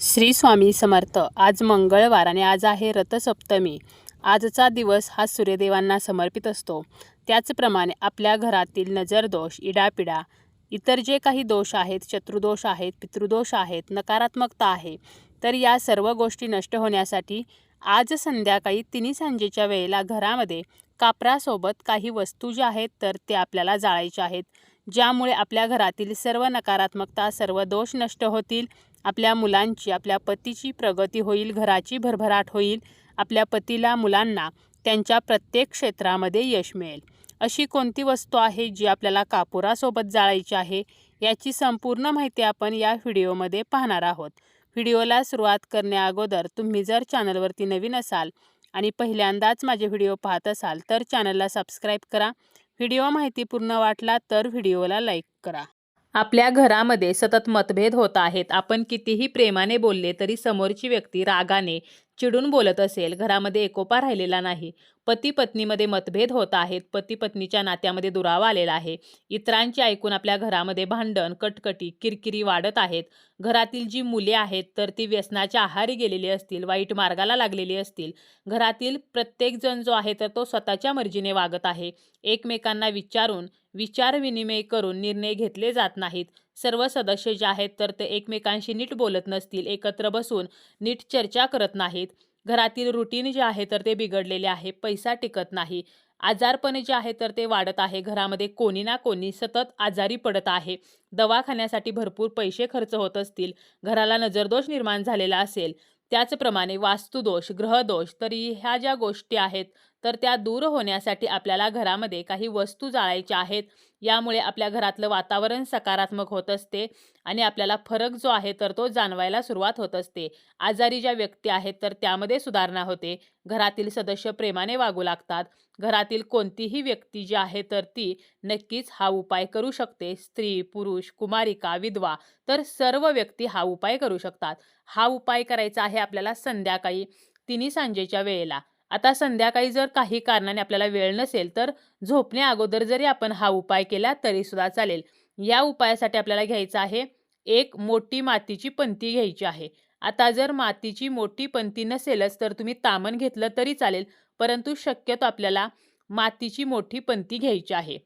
श्री स्वामी समर्थ. आज मंगळवार आणि आज आहे रथसप्तमी. आजचा दिवस हा सूर्यदेवांना समर्पित असतो. त्याचप्रमाणे आपल्या घरातील नजरदोष इडापिडा इतर जे काही दोष आहेत शत्रुदोष आहेत पितृदोष आहेत नकारात्मकता आहे तर या सर्व गोष्टी नष्ट होण्यासाठी आज संध्याकाळी तिन्ही सांजेच्या वेळेला घरामध्ये कापरासोबत काही वस्तू ज्या आहेत तर ते आपल्याला जाळायच्या आहेत. ज्यामुळे आपल्या घरातील सर्व नकारात्मकता सर्व दोष नष्ट होतील. आपल्या मुलांची आपल्या पतीची प्रगती होईल घराची भरभराट होईल आपल्या पतीला मुलांना त्यांच्या प्रत्येक क्षेत्रामध्ये यश मिळेल. अशी कोणती वस्तू आहे जी आपल्याला कापुरासोबत जाळायची आहे याची संपूर्ण माहिती आपण या व्हिडिओमध्ये पाहणार आहोत. व्हिडिओला सुरुवात करण्याअगोदर तुम्ही जर चॅनलवरती नवीन असाल आणि पहिल्यांदाच माझे व्हिडिओ पाहत असाल तर चॅनलला सबस्क्राईब करा. व्हिडिओ माहितीपूर्ण वाटला तर व्हिडिओला लाईक करा. आपल्या घरामध्ये सतत मतभेद होत आहेत. आपण कितीही प्रेमाने बोलले तरी समोरची व्यक्ती रागाने चिडून बोलत असेल. घरामध्ये एकोपा राहिलेला नाही. पती पत्नीमध्ये मतभेद होत आहेत. पती पत्नीच्या नात्यामध्ये दुरावा आलेला आहे. इतरांचे ऐकून आपल्या घरामध्ये भांडण कटकटी किरकिरी वाढत आहेत. घरातील जी मुले आहेत तर ती व्यसनाच्या आहारी गेलेली असतील वाईट मार्गाला लागलेली असतील. घरातील प्रत्येकजण जो आहे तर तो स्वतःच्या मर्जीने वागत आहे. एकमेकांना विचारून विचारविनिमय करून निर्णय घेतले जात नाहीत. सर्व सदस्य जे आहेत तर ते एकमेकांशी नीट बोलत नसतील एकत्र बसून नीट चर्चा करत नाहीत. घरातील रुटीन जे आहे तर ते बिघडलेले आहे पैसा टिकत नाही. आजारपणे जे आहे तर ते वाढत आहे घरामध्ये कोणी ना कोणी सतत आजारी पडत आहे. दवाखान्यासाठी भरपूर पैसे खर्च होत असतील घराला नजरदोष निर्माण झालेला असेल. त्याचप्रमाणे वास्तुदोष ग्रहदोष तरी ह्या ज्या गोष्टी आहेत तर त्या दूर होण्यासाठी आपल्याला घरामध्ये काही वस्तू जाळायच्या आहेत. यामुळे आपल्या घरातलं वातावरण सकारात्मक होत असते आणि आपल्याला फरक जो आहे तर तो जाणवायला सुरुवात होत असते. आजारी ज्या व्यक्ती आहेत तर त्यामध्ये सुधारणा होते. घरातील सदस्य प्रेमाने वागू लागतात. घरातील कोणतीही व्यक्ती जी आहे तर ती नक्कीच हा उपाय करू शकते. स्त्री पुरुष कुमारिका विधवा तर सर्व व्यक्ती हा उपाय करू शकतात. हा उपाय करायचा आहे आपल्याला संध्याकाळी तिन्ही सांजेच्या वेळेला. आता संध्याकाळी जर काही कारणाने आपल्याला वेळ नसेल तर झोपण्या अगोदर जरी आपण हा उपाय केला तरी सुद्धा चालेल. या उपायासाठी आपल्याला घ्यायचं आहे एक मोठी मातीची पंती घ्यायची आहे. आता जर मातीची मोठी पंती नसेलच तर तुम्ही तामण घेतलं तरी चालेल परंतु शक्यतो आपल्याला मातीची मोठी पंती घ्यायची आहे.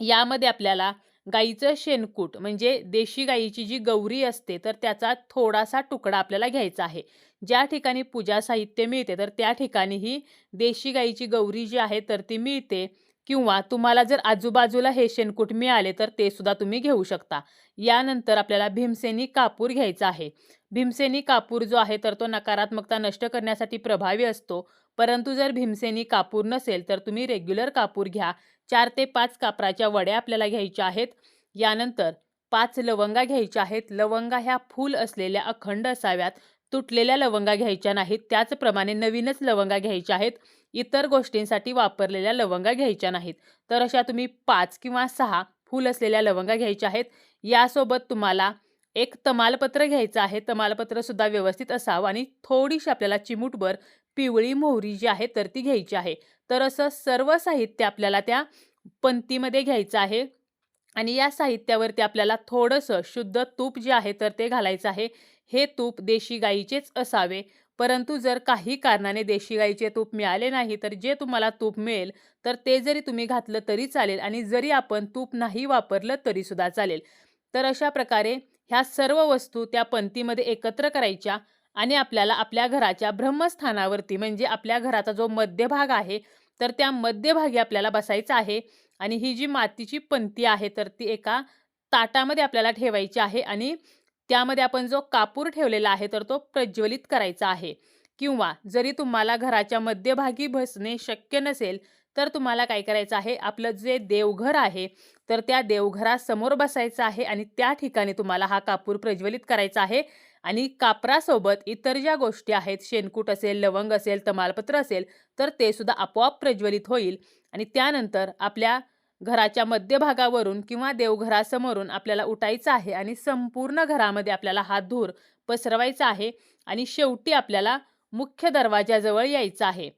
यामध्ये आपल्याला गाईचं शेणकूट म्हणजे देशी गाईची जी गौरी असते तर त्याचा थोडासा तुकडा आपल्याला घ्यायचा आहे. ज्या ठिकाणी पूजा साहित्य मिळते तर त्या ठिकाणी ही देशी गाईची गौरी जी आहे तर ती मिळते. किंवा तुम्हाला जर आजूबाजूला हे शेणकूट मिळाले तर ते सुद्धा तुम्ही घेऊ शकता. यानंतर आपल्याला भीमसेनी कापूर घ्यायचा आहे. भीमसेनी कापूर जो आहे तर तो नकारात्मकता नष्ट करण्यासाठी प्रभावी असतो. परंतु जर भीमसेनी कापूर नसेल तर तुम्ही रेग्युलर कापूर घ्या. चार ते पाच कापराच्या वड्या आपल्याला घ्यायच्या आहेत. यानंतर पाच लवंगा घ्यायच्या आहेत. लवंगा ह्या फूल असलेल्या अखंड असाव्यात. तुटलेल्या लवंगा घ्यायच्या नाहीत. त्याचप्रमाणे नवीनच लवंगा घ्यायच्या आहेत. इतर गोष्टींसाठी वापरलेल्या लवंगा घ्यायच्या नाहीत. तर अशा तुम्ही पाच किंवा सहा फूल असलेल्या लवंगा घ्यायच्या आहेत. यासोबत तुम्हाला एक तमालपत्र घ्यायचं आहे. तमालपत्रसुद्धा व्यवस्थित असावं आणि थोडीशी आपल्याला चिमूटभर पिवळी मोहरी जी आहे तर ती घ्यायची आहे. तर असं सर्व साहित्य आपल्याला त्या पंतीमध्ये घ्यायचं आहे आणि या साहित्यावरती आपल्याला थोडंसं शुद्ध तूप जे आहे तर ते घालायचं आहे. हे तूप देशी गाईचेच असावे. परंतु जर काही कारणाने देशी गाईचे तूप मिळाले नाही तर जे तुम्हाला तूप मिळेल तर ते जरी तुम्ही घातलं तरी चालेल आणि जरी आपण तूप नाही वापरलं तरीसुद्धा चालेल. तर अशा प्रकारे ह्या सर्व वस्तू त्या पंतीमध्ये एकत्र करायच्या आणि आपल्याला आपल्या घराच्या ब्रह्मस्थानावरती म्हणजे आपल्या घराचा जो मध्यभाग आहे तर त्या मध्यभागी आपल्याला बसायचं आहे आणि ही जी मातीची पंती आहे तर ती एका ताटामध्ये आपल्याला ठेवायची आहे आणि त्यामध्ये आपण जो कापूर ठेवलेला आहे तर तो प्रज्वलित करायचा आहे. किंवा जरी तुम्हाला घराच्या मध्यभागी बसणे शक्य नसेल तर तुम्हाला काय करायचं आहे? आपलं जे देवघर आहे तर त्या देवघरासमोर बसायचं आहे आणि त्या ठिकाणी तुम्हाला हा कापूर प्रज्वलित करायचा आहे. आणि कापरासोबत इतर ज्या गोष्टी आहेत शेणकूट असेल लवंग असेल तमालपत्र असेल तर ते सुद्धा आपोआप प्रज्वलित होईल. आणि त्यानंतर आपल्या घराच्या मध्यभागावरून किंवा देवघरासमोरून आपल्याला उठायचं आहे आणि संपूर्ण घरामध्ये आपल्याला हा धूर पसरवायचा आहे आणि शेवटी आपल्याला मुख्य दरवाजाजवळ यायचं आहे.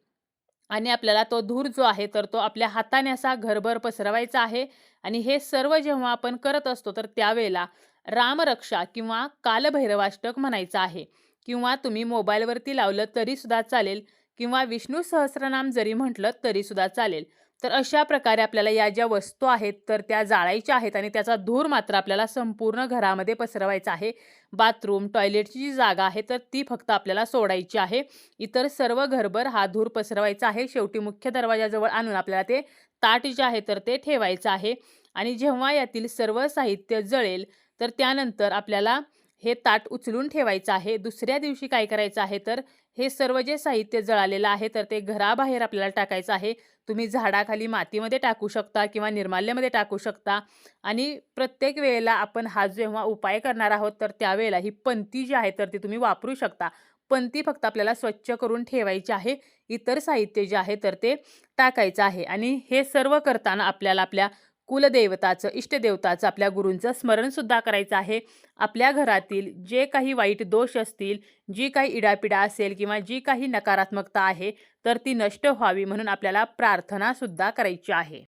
आणि आपल्याला तो धूर जो आहे तर तो आपल्या हाताने असा घरभर पसरवायचा आहे. आणि हे सर्व जेव्हा आपण करत असतो तर त्यावेळेला रामरक्षा किंवा कालभैरवाष्टक म्हणायचं आहे. किंवा तुम्ही मोबाईलवरती लावलं तरीसुद्धा चालेल किंवा विष्णू सहस्रनाम जरी म्हटलं तरीसुद्धा चालेल. तर अशा प्रकारे आपल्याला या ज्या वस्तू आहेत तर त्या जाळायच्या आहेत आणि त्याचा धूर मात्र आपल्याला संपूर्ण घरामध्ये पसरवायचा आहे. बाथरूम टॉयलेटची जी जागा आहे तर ती फक्त आपल्याला सोडायची आहे. इतर सर्व घरभर हा धूर पसरवायचा आहे. शेवटी मुख्य दरवाजाजवळ आणून आपल्याला ते ताट जे आहे तर ते ठेवायचं आहे. आणि जेव्हा यातील सर्व साहित्य जळेल तर त्यानंतर आपल्याला हे ताट उचलून ठेवायचं आहे. दुसऱ्या दिवशी काय करायचं आहे तर हे सर्व जे साहित्य जळालेलं आहे तर ते घराबाहेर आपल्याला टाकायचं आहे. तुम्ही झाडाखाली मातीमध्ये टाकू शकता किंवा निर्माल्यामध्ये टाकू शकता. आणि प्रत्येक वेळेला आपण हा जेव्हा उपाय करणार आहोत तर त्यावेळेला ही पंती जी आहे तर ती तुम्ही वापरू शकता. पंती फक्त आपल्याला स्वच्छ करून ठेवायची आहे. इतर साहित्य जे आहे तर ते टाकायचं आहे. आणि हे सर्व करताना आपल्याला आपल्या कुलदेवताचं इष्टदेवताचं आपल्या गुरूंचं स्मरणसुद्धा करायचं आहे. आपल्या घरातील जे काही वाईट दोष असतील जी काही इडापिडा असेल किंवा जी काही नकारात्मकता आहे तर ती नष्ट व्हावी म्हणून आपल्याला प्रार्थनासुद्धा करायची आहे.